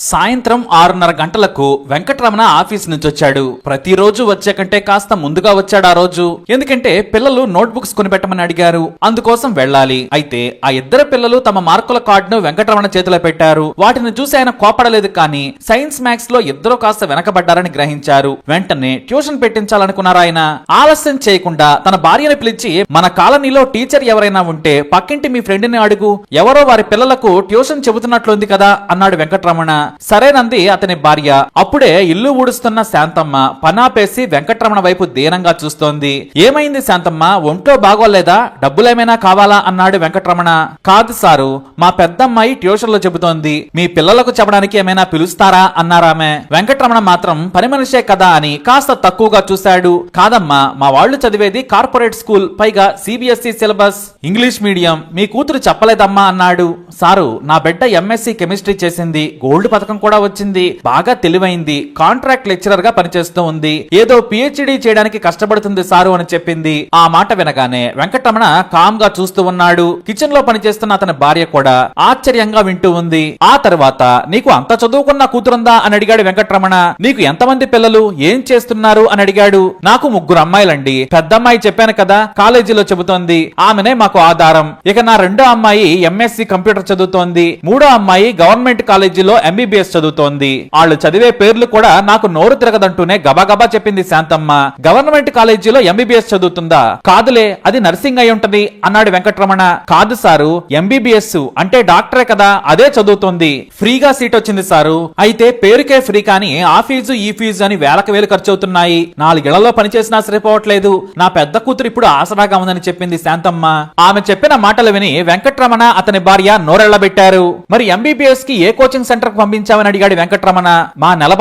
సాయంత్రం ఆరున్నర గంటలకు వెంకటరమణ ఆఫీస్ నుంచి వచ్చాడు ప్రతిరోజు వచ్చే కంటే కాస్త ముందుగా వచ్చాడు ఆ రోజు. ఎందుకంటే పిల్లలు నోట్బుక్స్ కొనిపెట్టమని అడిగారు. అందుకోసం వెళ్ళాలి. అయితే ఆ ఇద్దరు పిల్లలు తమ మార్కుల కార్డును వెంకటరమణ చేతిలో పెట్టారు. వాటిని చూసి ఆయన కోపడలేదు కానీ సైన్స్ మ్యాథ్స్లో ఇద్దరు కాస్త వెనకబడ్డారని గ్రహించారు. వెంటనే ట్యూషన్ పెట్టించాలనుకున్నారు ఆయన? ఆలస్యం చేయకుండా తన భార్యను పిలిచి మన కాలనీలో టీచర్ ఎవరైనా ఉంటే పక్కింటి మీ ఫ్రెండ్ని అడుగు. ఎవరో వారి పిల్లలకు ట్యూషన్ చెబుతున్నట్లుంది కదా అన్నాడు వెంకటరమణ. సరేనంది అతని భార్య. అప్పుడే ఇల్లు ఊడుస్తున్న శాంతమ్మ పనాపేసి వెంకటరమణ వైపు దీనంగా చూస్తోంది. ఏమైంది శాంతమ్మ? ఒంట్లో బాగోలేదా? డబ్బులేమైనా కావాలా? అన్నాడు వెంకటరమణ. కాదు సారు మా పెద్దమ్మాయి ట్యూషన్లో చెబుతోంది. మీ పిల్లలకు చెప్పడానికి ఏమైనా పిలుస్తారా? అన్నారామె. వెంకటరమణ మాత్రం పని మనిషే కదా అని కాస్త తక్కువగా చూశాడు. కాదమ్మా మా వాళ్ళు చదివేది కార్పొరేట్ స్కూల్ పైగా సిబిఎస్ఈ సిలబస్. ఇంగ్లీష్ మీడియం మీ కూతురు చెప్పలేదమ్మా అన్నాడు. సారు నా బిడ్డ ఎంఎస్సి కెమిస్ట్రీ చేసింది. గోల్డ్ పథకం కూడా వచ్చింది. బాగా తెలివైంది. కాంట్రాక్ట్ లెక్చరర్గా పనిచేస్తూ ఉంది. ఏదో పిహెచ్డి చేయడానికి కష్టపడుతుంది సారు అని చెప్పింది. ఆ మాట వినగానే వెంకటరమణ కామ్గా చూస్తూ ఉన్నాడు. కిచెన్లో పనిచేస్తున్న అతని భార్య కూడా ఆశ్చర్యంగా వింటూ ఉంది. ఆ తర్వాత నీకు అంత చదువుకున్న కూతురుందా? అని అడిగాడు వెంకటరమణ. నీకు ఎంతమంది పిల్లలు? ఏం చేస్తున్నారు? అని అడిగాడు. నాకు ముగ్గురు అమ్మాయిలండి. పెద్దమ్మాయి చెప్పాను కదా కాలేజీలో చెబుతోంది. ఆమెనే మాకు ఆధారం. ఇక నా రెండో అమ్మాయి ఎంఎస్సి కంప్యూటర్ చదువుతోంది. మూడో అమ్మాయి గవర్నమెంట్ కాలేజీలో ఎంబీబీఎస్ చదువుతోంది. వాళ్ళు చదివే పేర్లు కూడా నాకు నోరు తిరగదంటూనే గబాగబా చెప్పింది శాంతమ్మ. గవర్నమెంట్ కాలేజీలో ఎంబీబీఎస్ చదువుతుందా? కాదులే అది నర్సింగ్ అయి ఉంటది అన్నాడు వెంకటరమణ. కాదు సారు ఎంబీబీఎస్ అంటే డాక్టరే కదా అదే చదువుతోంది. ఫ్రీగా సీట్ వచ్చింది సారు. అయితే పేరుకే ఫ్రీ కానీ ఆ ఫీజు ఈ ఫీజు అని వేలకు వేలు ఖర్చు అవుతున్నాయి నాలుగేళ్ళలో పనిచేసినా సరిపోవట్లేదు. నా పెద్ద కూతురు ఇప్పుడు ఆసరాగా ఉందని చెప్పింది శాంతమ్మ. ఆమె చెప్పిన మాటలు విని వెంకటరమణ అతని భార్య నోరెళ్ళబెట్టారు మరి ఎంబీబీఎస్కి ఏ కోచింగ్ సెంటర్కు పంపించామని అడిగాడు వెంకట్రమణ. మా నెల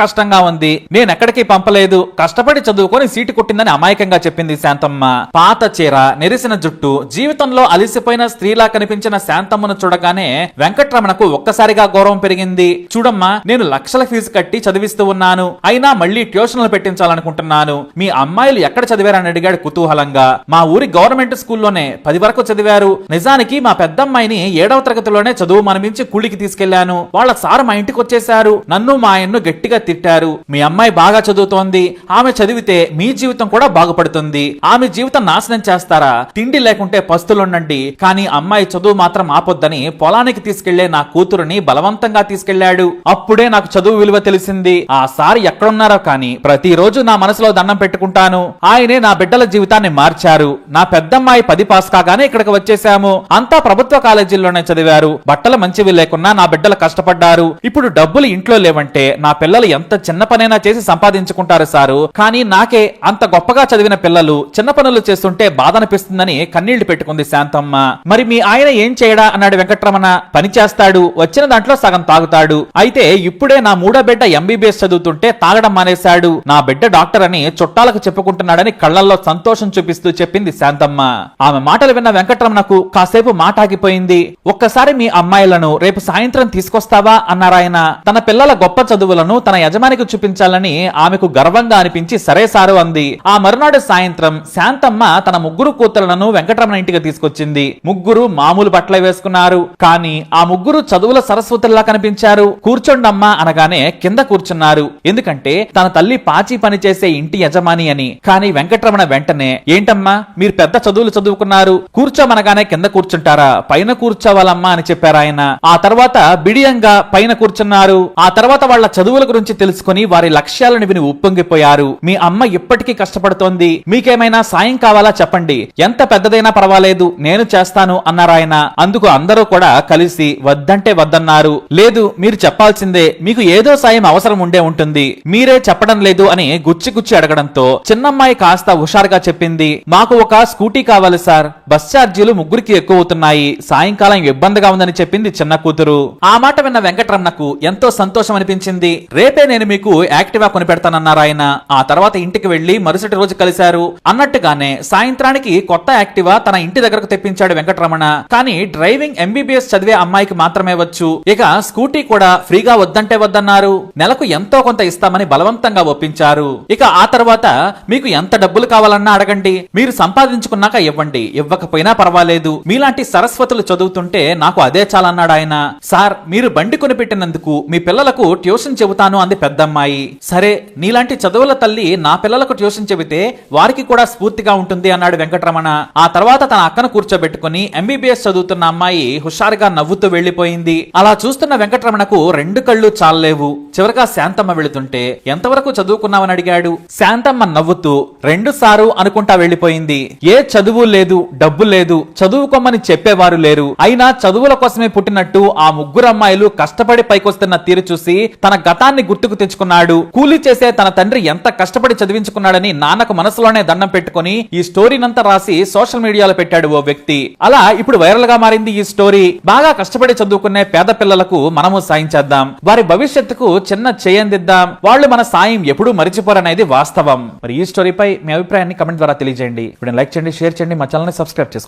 కష్టంగా ఉంది. నేనెక్కడికి పంపలేదు. కష్టపడి చదువుకొని సీటు కొట్టిందని అమాయకంగా చెప్పింది శాంతమ్మ. పాత చీర నెరిసిన జుట్టు జీవితంలో అలిసిపోయిన స్త్రీలా కనిపించిన శాంతమ్మను చూడగానే వెంకట్రమణకు ఒక్కసారిగా గౌరవం పెరిగింది. చూడమ్మా నేను లక్షల ఫీజు కట్టి చదివిస్తూ ఉన్నాను. అయినా మళ్ళీ ట్యూషన్లు పెట్టించాలనుకుంటున్నాను. మీ అమ్మాయిలు ఎక్కడ చదివారని అడిగాడు కుతూహలంగా. మా ఊరి గవర్నమెంట్ స్కూల్లోనే పది వరకు చదివారు. నిజానికి మా పెద్దమ్మాయిని ఏడవ తరగతిలోనే చదువు మనమించి కూలికి తీసుకెళ్ళాను. వాళ్ళ సార్ మా ఇంటికి వచ్చేశారు. నన్ను మా ఆయన్ను గట్టిగా తిట్టారు. మీ అమ్మాయి బాగా చదువుతోంది. ఆమె చదివితే మీ జీవితం కూడా బాగుపడుతుంది. ఆమె జీవితం నాశనం చేస్తారా? తిండి లేకుంటే పస్తులుండండి. కానీ అమ్మాయి చదువు మాత్రం ఆపొద్దని పొలానికి తీసుకెళ్ళే నా కూతురుని బలవంతంగా తీసుకెళ్ళాడు. అప్పుడే నాకు చదువు విలువ తెలిసింది. ఆ సార్ ఎక్కడున్నారో కానీ ప్రతిరోజు నా మనసులో దండం పెట్టుకుంటాను. ఆయనే నా బిడ్డల జీవితాన్ని మార్చారు. నా పెద్దమ్మాయి పది పాస్ కాగానే ఇక్కడికి వచ్చేసాము అంతా ప్రభుత్వ కాలేజీల్లోనే చదివారు. బట్టలు మంచివి లేకున్నా నా బిడ్డలు కష్టపడ్డారు. ఇప్పుడు డబ్బులు ఇంట్లో లేవంటే నా పిల్లలు ఎంత చిన్న పనైనా చేసి సంపాదించుకుంటారు సారు. కానీ నాకే అంత గొప్పగా చదివిన పిల్లలు చిన్న పనులు చేస్తుంటే బాధ అనిపిస్తుందని కన్నీళ్ళు పెట్టుకుంది శాంతమ్మ. మరి మీ ఆయన ఏం చేయడా? అన్నాడు వెంకట్రమణ. పని చేస్తాడు వచ్చిన దాంట్లో సగం తాగుతాడు. అయితే ఇప్పుడే నా మూడో బిడ్డ ఎంబీబీఎస్ చదువుతుంటే తాగడం మానేశాడు. నా బిడ్డ డాక్టర్ అని చుట్టాలకు చెప్పుకుంటున్నాడని కళ్ళల్లో సంతోషం చూపిస్తూ చెప్పింది శాంతమ్మ. ఆమె మాటలు విన్న వెంకట్రమణకు కాసేపు మాట ఆగిపోయింది ఒక్కసారి మీ అమ్మాయిలను రేపు సాయంత్రం తీసుకొస్తావా? అన్నారాయన తన పిల్లల గొప్ప చదువులను తన యజమానికి చూపించాలని ఆమెకు గర్వంగా అనిపించి సరే సారు అంది. ఆ మరునాడు సాయంత్రం శాంతమ్మ తన ముగ్గురు కూతురులను వెంకటరమణ ఇంటికి తీసుకొచ్చింది. ముగ్గురు మామూలు బట్టలు వేసుకున్నారు. కానీ ఆ ముగ్గురు చదువుల సరస్వతుల్లా కనిపించారు. కూర్చోండమ్మా అనగానే కింద కూర్చున్నారు. ఎందుకంటే తన తల్లి పాచి పని చేసే ఇంటి యజమాని అని. కానీ వెంకటరమణ వెంటనే ఏంటమ్మా మీరు పెద్ద చదువులు చదువుకున్నారు. కూర్చోమనగానే కింద కూర్చుంటారా? పైన కూర్చోవాలమ్మా అని చెప్పారు ఆయన ఆ తర్వాత బిడియంగా పైన కూర్చున్నారు. ఆ తర్వాత వాళ్ళ చదువుల గురించి తెలుసుకుని వారి లక్ష్యాలను విని ఉప్పొంగిపోయారు. మీ అమ్మ ఇప్పటికీ కష్టపడుతోంది. మీకేమైనా సాయం కావాలా చెప్పండి. ఎంత పెద్దదైనా పర్వాలేదు. నేను చేస్తాను అన్నారాయన అందుకు అందరూ కూడా కలిసి వద్దంటే వద్దన్నారు. లేదు మీరు చెప్పాల్సిందే. మీకు ఏదో సాయం అవసరం ఉండే ఉంటుంది. మీరే చెప్పడం లేదు అని గుచ్చి గుచ్చి అడగడంతో చిన్నమ్మాయి కాస్త హుషారుగా చెప్పింది. మాకు ఒక స్కూటీ కావాలి సార్. బస్ ఛార్జీలు ముగ్గురికి ఎక్కువ అవుతున్నాయి. సాయంకాలం ఇబ్బందిగా ఉందని చెప్పింది చిన్న కూతురు. ఆ మాట విన్న వెంకట వెంకటరమణకు ఎంతో సంతోషం అనిపించింది. రేపే నేను మీకు యాక్టివా కొనిపెడతానన్నారు ఆయన. ఆ తర్వాత ఇంటికి వెళ్ళి మరుసటి రోజు కలిశారు. అన్నట్టుగానే సాయంత్రానికి కొత్త యాక్టివా తన ఇంటి దగ్గరకు తెప్పించాడు వెంకటరమణ. కానీ డ్రైవింగ్ ఎంబీబీఎస్ చదివే అమ్మాయికి మాత్రమే వచ్చు. ఇక స్కూటీ కూడా ఫ్రీగా వద్దంటే వద్దన్నారు. నెలకు ఎంతో కొంత ఇస్తామని బలవంతంగా ఒప్పించారు. ఇక ఆ తర్వాత మీకు ఎంత డబ్బులు కావాలన్నా అడగండి. మీరు సంపాదించుకున్నాక ఇవ్వండి. ఇవ్వకపోయినా పర్వాలేదు. మీలాంటి సరస్వతులు చదువుతుంటే నాకు అదే చాలన్నాడు ఆయన సార్ మీరు బండి కొని పెట్టినందుకు మీ పిల్లలకు ట్యూషన్ చెబుతాను అంది పెద్దమ్మాయి. సరే నీలాంటి చదువుల తల్లి నా పిల్లలకు ట్యూషన్ చెబితే వారికి కూడా స్ఫూర్తిగా ఉంటుంది అన్నాడు వెంకటరమణ. ఆ తర్వాత తన అక్కను కూర్చోబెట్టుకుని ఎంబీబీఎస్ చదువుతున్న అమ్మాయి హుషారుగా నవ్వుతూ వెళ్ళిపోయింది అలా చూస్తున్న వెంకటరమణకు రెండు కళ్ళు చాలలేవు. చివరగా శాంతమ్మ వెళుతుంటే ఎంతవరకు చదువుకున్నావని అడిగాడు. శాంతమ్మ నవ్వుతూ రెండు సారు అనుకుంటా వెళ్ళిపోయింది ఏ చదువు లేదు డబ్బు లేదు. చదువుకోమని చెప్పేవారు లేరు. అయినా చదువుల కోసమే పుట్టినట్టు ఆ ముగ్గురు అమ్మాయిలు కష్టపడి పైకొస్తున్న తీరు చూసి తన గతాన్ని గుర్తుకు తెచ్చుకున్నాడు. కూలీ చేసే తన తండ్రి ఎంత కష్టపడి చదివించుకున్నాడని నాన్నకు మనసులోనే దండం పెట్టుకుని ఈ స్టోరీనంతా రాసి సోషల్ మీడియాలో పెట్టాడు ఓ వ్యక్తి. అలా ఇప్పుడు వైరల్గా మారింది ఈ స్టోరీ. బాగా కష్టపడి చదువుకునే పేద పిల్లలకు మనము సాయం చేద్దాం. వారి భవిష్యత్తుకు చిన్న చేయందిద్దాం. వాళ్ళు మన సాయం ఎప్పుడూ మరిచిపోరనేది వాస్తవం. మరి ఈ స్టోరీపై మీ అభిప్రాయాన్ని కమెంట్ ద్వారా తెలియజేయండి. ఇప్పుడు లైక్ చేయండి షేర్ చేయండి మా ఛానల్ సబ్స్క్రైబ్ చేసుకోండి.